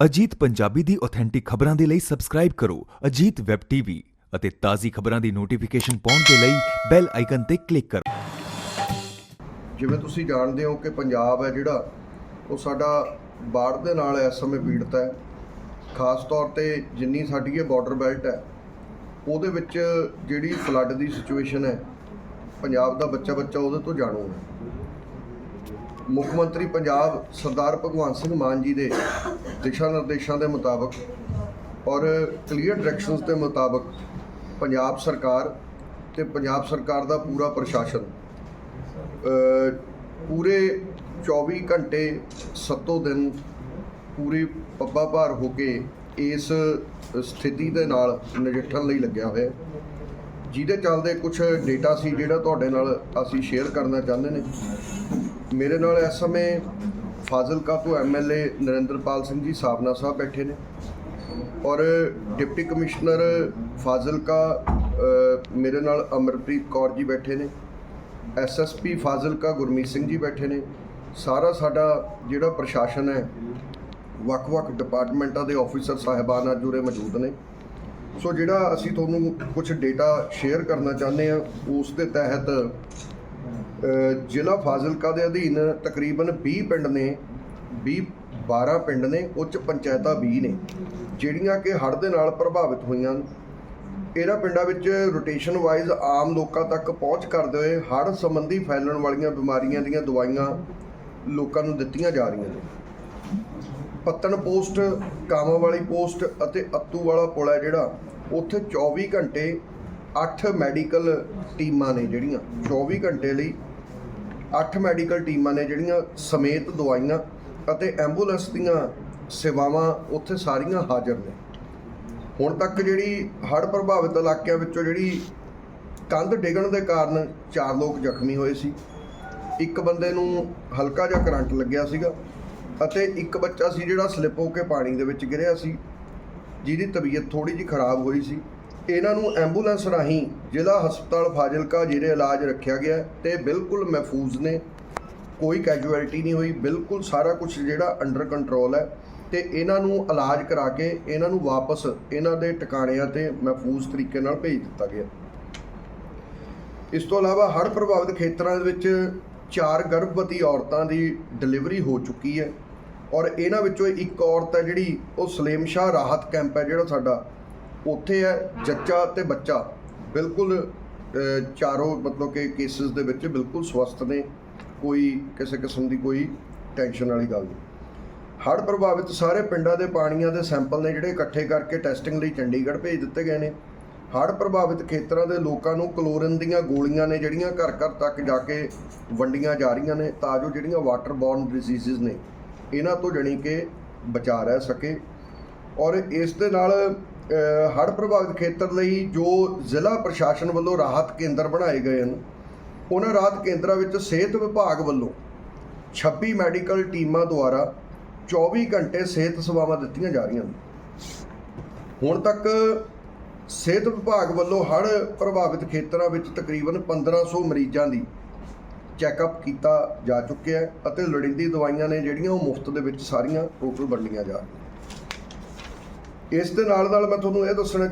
ਅਜੀਤ ਪੰਜਾਬੀ ਦੀ authentic ਖਬਰਾਂ ਦੇ ਲਈ ਸਬਸਕ੍ਰਾਈਬ ਕਰੋ ਅਜੀਤ ਵੈਬ ਟੀਵੀ ਅਤੇ ਤਾਜ਼ੀ ਖਬਰਾਂ ਦੀ ਨੋਟੀਫਿਕੇਸ਼ਨ ਪਾਉਣ ਦੇ ਲਈ ਬੈਲ ਆਈਕਨ ਤੇ ਕਲਿੱਕ ਕਰੋ। ਜਿਵੇਂ ਤੁਸੀਂ ਜਾਣਦੇ ਹੋ ਕਿ ਪੰਜਾਬ ਹੈ ਜਿਹੜਾ, ਉਹ ਸਾਡਾ ਬਾੜ ਦੇ ਨਾਲ ਇਸ ਸਮੇਂ ਪੀੜਤ ਹੈ। ਖਾਸ ਤੌਰ ਤੇ ਜਿੰਨੀ ਸਾਡੀ ਇਹ ਬਾਰਡਰ ਬੈਲਟ ਹੈ, ਉਹਦੇ ਵਿੱਚ ਜਿਹੜੀ ਫਲੱਡ ਦੀ ਸਿਚੁਏਸ਼ਨ ਹੈ, ਪੰਜਾਬ ਦਾ ਬੱਚਾ ਬੱਚਾ ਉਹਦੇ ਤੋਂ ਜਾਣੂ ਹੈ। ਮੁੱਖ ਮੰਤਰੀ ਪੰਜਾਬ ਸਰਦਾਰ ਭਗਵੰਤ ਸਿੰਘ ਮਾਨ ਜੀ ਦੇ ਦਿਸ਼ਾ ਨਿਰਦੇਸ਼ਾਂ ਦੇ ਮੁਤਾਬਕ ਔਰ ਕਲੀਅਰ ਡਾਇਰੈਕਸ਼ਨਸ ਦੇ ਮੁਤਾਬਕ ਪੰਜਾਬ ਸਰਕਾਰ ਤੇ ਪੰਜਾਬ ਸਰਕਾਰ ਦਾ ਪੂਰਾ ਪ੍ਰਸ਼ਾਸਨ ਪੂਰੇ 24 ਘੰਟੇ ਸੱਤੋਂ ਦਿਨ ਪੂਰੇ ਪੱਬਾ ਭਾਰ ਹੋ ਕੇ ਇਸ ਸਥਿਤੀ ਦੇ ਨਾਲ ਨਜਿੱਠਣ ਲਈ ਲੱਗਿਆ ਹੋਇਆ ਜਿਹਦੇ ਚੱਲਦੇ ਕੁਝ ਡੇਟਾ ਸੀ ਜਿਹੜਾ ਤੁਹਾਡੇ ਨਾਲ ਅਸੀਂ ਸ਼ੇਅਰ ਕਰਨਾ ਚਾਹੁੰਦੇ ਨੇ। ਮੇਰੇ ਨਾਲ ਇਸ ਸਮੇਂ ਫਾਜ਼ਿਲਕਾ ਤੋਂ ਐਮਐਲਏ ਨਰਿੰਦਰਪਾਲ ਸਿੰਘ ਜੀ ਸਾਬਨਾ ਸਾਹਿਬ ਬੈਠੇ ਨੇ ਔਰ ਡਿਪਟੀ ਕਮਿਸ਼ਨਰ ਫਾਜ਼ਿਲਕਾ ਮੇਰੇ ਨਾਲ ਅਮਰਪ੍ਰੀਤ ਕੌਰ ਜੀ ਬੈਠੇ ਨੇ ਐਸਐਸਪੀ ਫਾਜ਼ਿਲਕਾ ਗੁਰਮੀਤ ਸਿੰਘ ਜੀ ਬੈਠੇ ਨੇ। ਸਾਰਾ ਸਾਡਾ ਜਿਹੜਾ ਪ੍ਰਸ਼ਾਸਨ ਹੈ, ਵੱਖ-ਵੱਖ ਡਿਪਾਰਟਮੈਂਟਾਂ ਦੇ ਆਫੀਸਰ ਸਾਹਿਬਾਨ ਆ ਜੁਰੇ ਮੌਜੂਦ ਨੇ। ਸੋ ਜਿਹੜਾ ਅਸੀਂ ਤੁਹਾਨੂੰ ਕੁਝ ਡੇਟਾ ਸ਼ੇਅਰ ਕਰਨਾ ਚਾਹੁੰਦੇ ਹਾਂ, ਉਸ ਦੇ ਤਹਿਤ ਜ਼ਿਲ੍ਹਾ ਫਾਜ਼ਿਲਕਾ ਦੇ ਅਧੀਨ ਤਕਰੀਬਨ 20 ਪਿੰਡ ਨੇ 20 12 ਪਿੰਡ ਨੇ, ਉੱਚ ਪੰਚਾਇਤਾਂ 20 ਨੇ, ਜਿਹੜੀਆਂ ਕਿ ਹੜ੍ਹ ਦੇ ਨਾਲ ਪ੍ਰਭਾਵਿਤ ਹੋਈਆਂ ਇਹਨਾਂ ਪਿੰਡਾਂ ਵਿੱਚ ਰੋਟੇਸ਼ਨ ਵਾਈਜ਼ ਆਮ ਲੋਕਾਂ ਤੱਕ ਪਹੁੰਚ ਕਰਦੇ ਹੋਏ ਹੜ੍ਹ ਸੰਬੰਧੀ ਫੈਲਣ ਵਾਲੀਆਂ ਬਿਮਾਰੀਆਂ ਦੀਆਂ ਦਵਾਈਆਂ ਲੋਕਾਂ ਨੂੰ ਦਿੱਤੀਆਂ ਜਾ ਰਹੀਆਂ ਨੇ। ਪੱਤਣ ਪੋਸਟ ਕਾਮਾਂ ਵਾਲੀ ਪੋਸਟ ਅਤੇ ਅੱਤੂ ਵਾਲਾ ਪੁਲ ਹੈ ਜਿਹੜਾ, ਉੱਥੇ 24 ਘੰਟੇ 8 ਮੈਡੀਕਲ ਟੀਮਾਂ ਨੇ ਜਿਹੜੀਆਂ 24 ਘੰਟੇ ਲਈ 8 ਮੈਡੀਕਲ ਟੀਮਾਂ ਨੇ ਜਿਹੜੀਆਂ ਸਮੇਤ ਦਵਾਈਆਂ ਅਤੇ ਐਂਬੂਲੈਂਸ ਦੀਆਂ ਸੇਵਾਵਾਂ ਉੱਥੇ ਸਾਰੀਆਂ ਹਾਜ਼ਰ ਨੇ। ਹੁਣ ਤੱਕ ਜਿਹੜੀ ਹੜ੍ਹ ਪ੍ਰਭਾਵਿਤ ਇਲਾਕਿਆਂ ਵਿੱਚੋਂ ਜਿਹੜੀ ਕੰਧ ਡਿੱਗਣ ਦੇ ਕਾਰਨ ਚਾਰ ਲੋਕ ਜ਼ਖਮੀ ਹੋਏ ਸੀ। ਇੱਕ ਬੰਦੇ ਨੂੰ ਹਲਕਾ ਜਿਹਾ ਕਰੰਟ ਲੱਗਿਆ ਸੀਗਾ ਅਤੇ ਇੱਕ ਬੱਚਾ ਸੀ ਜਿਹੜਾ ਸਲਿੱਪ ਹੋ ਕੇ ਪਾਣੀ ਦੇ ਵਿੱਚ ਗਿਰਿਆ ਸੀ, ਜਿਹਦੀ ਤਬੀਅਤ ਥੋੜੀ ਜਿਹੀ ਖਰਾਬ ਹੋਈ ਸੀ। ਇਹਨਾਂ ਨੂੰ ਐਂਬੂਲੈਂਸ ਰਾਹੀਂ ਜ਼ਿਲ੍ਹਾ ਹਸਪਤਾਲ ਫਾਜ਼ਿਲਕਾ ਜਿਹੜੇ ਇਲਾਜ ਰੱਖਿਆ ਗਿਆ ਹੈ ਤੇ ਬਿਲਕੁਲ ਮਹਿਫੂਜ਼ ਨੇ। ਕੋਈ ਕੈਜੂਅਲਟੀ ਨਹੀਂ ਹੋਈ, ਬਿਲਕੁਲ ਸਾਰਾ ਕੁਝ ਜਿਹੜਾ ਅੰਡਰ ਕੰਟਰੋਲ ਹੈ ਤੇ ਇਹਨਾਂ ਨੂੰ ਇਲਾਜ ਕਰਾ ਕੇ ਇਹਨਾਂ ਨੂੰ ਵਾਪਸ ਇਹਨਾਂ ਦੇ ਟਿਕਾਣਿਆਂ ਤੇ ਮਹਿਫੂਜ਼ ਤਰੀਕੇ ਨਾਲ ਭੇਜ ਦਿੱਤਾ ਗਿਆ। ਇਸ ਤੋਂ ਇਲਾਵਾ ਹੜ੍ਹ ਪ੍ਰਭਾਵਿਤ ਖੇਤਰਾਂ ਦੇ ਵਿੱਚ ਚਾਰ ਗਰਭਵਤੀ ਔਰਤਾਂ ਦੀ ਡਿਲੀਵਰੀ ਹੋ ਚੁੱਕੀ ਹੈ ਔਰ ਇਹਨਾਂ ਵਿੱਚੋਂ ਇੱਕ ਔਰਤ ਹੈ ਜਿਹੜੀ ਉਹ ਸਲੇਮ ਸ਼ਾਹ ਰਾਹਤ ਕੈਂਪ ਹੈ ਜਿਹੜਾ ਸਾਡਾ ਉੱਥੇ ਹੈ, ਜੱਚਾ ਤੇ ਬੱਚਾ। ਬਿਲਕੁਲ ਚਾਰੋਂ ਮਤਲਬ ਕਿ ਕੇਸਿਸ ਦੇ ਵਿੱਚ ਬਿਲਕੁਲ ਸਵਸਥ ਨੇ। ਕੋਈ ਕਿਸੇ ਕਿਸਮ ਦੀ ਕੋਈ ਟੈਨਸ਼ਨ ਵਾਲੀ ਗੱਲ ਨਹੀਂ। ਹੜ੍ਹ ਪ੍ਰਭਾਵਿਤ ਸਾਰੇ ਪਿੰਡਾਂ ਦੇ ਪਾਣੀਆਂ ਦੇ ਸੈਂਪਲ ਨੇ ਜਿਹੜੇ ਇਕੱਠੇ ਕਰਕੇ ਟੈਸਟਿੰਗ ਲਈ ਚੰਡੀਗੜ੍ਹ ਭੇਜ ਦਿੱਤੇ ਗਏ ਨੇ। ਹੜ੍ਹ ਪ੍ਰਭਾਵਿਤ ਖੇਤਰਾਂ ਦੇ ਲੋਕਾਂ ਨੂੰ ਕਲੋਰਿਨ ਦੀਆਂ ਗੋਲੀਆਂ ਨੇ ਜਿਹੜੀਆਂ ਘਰ ਘਰ ਤੱਕ ਜਾ ਕੇ ਵੰਡੀਆਂ ਜਾ ਰਹੀਆਂ ਨੇ, ਤਾਂ ਜੋ ਜਿਹੜੀਆਂ ਵਾਟਰ ਬੋਰਨ ਡਿਜ਼ੀਜ਼ਸ ਨੇ, ਇਹਨਾਂ ਤੋਂ ਜਣੀ ਕਿ ਬਚਾ ਰਹਿ ਸਕੇ। ਔਰ ਇਸ ਦੇ ਨਾਲ ਹੜ੍ਹ ਪ੍ਰਭਾਵਿਤ ਖੇਤਰ ਲਈ ਜੋ ਜ਼ਿਲ੍ਹਾ ਪ੍ਰਸ਼ਾਸਨ ਵੱਲੋਂ ਰਾਹਤ ਕੇਂਦਰ ਬਣਾਏ ਗਏ ਹਨ, ਉਹਨਾਂ ਰਾਹਤ ਕੇਂਦਰਾਂ ਵਿੱਚ ਸਿਹਤ ਵਿਭਾਗ ਵੱਲੋਂ 26 ਮੈਡੀਕਲ ਟੀਮਾਂ ਦੁਆਰਾ 24 ਘੰਟੇ ਸਿਹਤ ਸੇਵਾਵਾਂ ਦਿੱਤੀਆਂ ਜਾ ਰਹੀਆਂ ਹਨ। ਹੁਣ ਤੱਕ ਸਿਹਤ ਵਿਭਾਗ ਵੱਲੋਂ ਹੜ੍ਹ ਪ੍ਰਭਾਵਿਤ ਖੇਤਰਾਂ ਵਿੱਚ ਤਕਰੀਬਨ 1500 ਮਰੀਜ਼ਾਂ ਦੀ ਚੈੱਕਅਪ ਕੀਤਾ ਜਾ ਚੁੱਕਿਆ ਹੈ ਅਤੇ ਲੋੜੀਂਦੀ ਦਵਾਈਆਂ ਨੇ ਜਿਹੜੀਆਂ ਉਹ ਮੁਫਤ ਦੇ ਵਿੱਚ ਸਾਰੀਆਂ ਟੋਟਲ ਵੰਡੀਆਂ ਜਾ ਰਹੀਆਂ। ਇਸ ਦੇ ਨਾਲ ਨਾਲ ਮੈਂ ਤੁਹਾਨੂੰ ਇਹ ਦੱਸਣਾ ਚਾਹੁੰਦਾ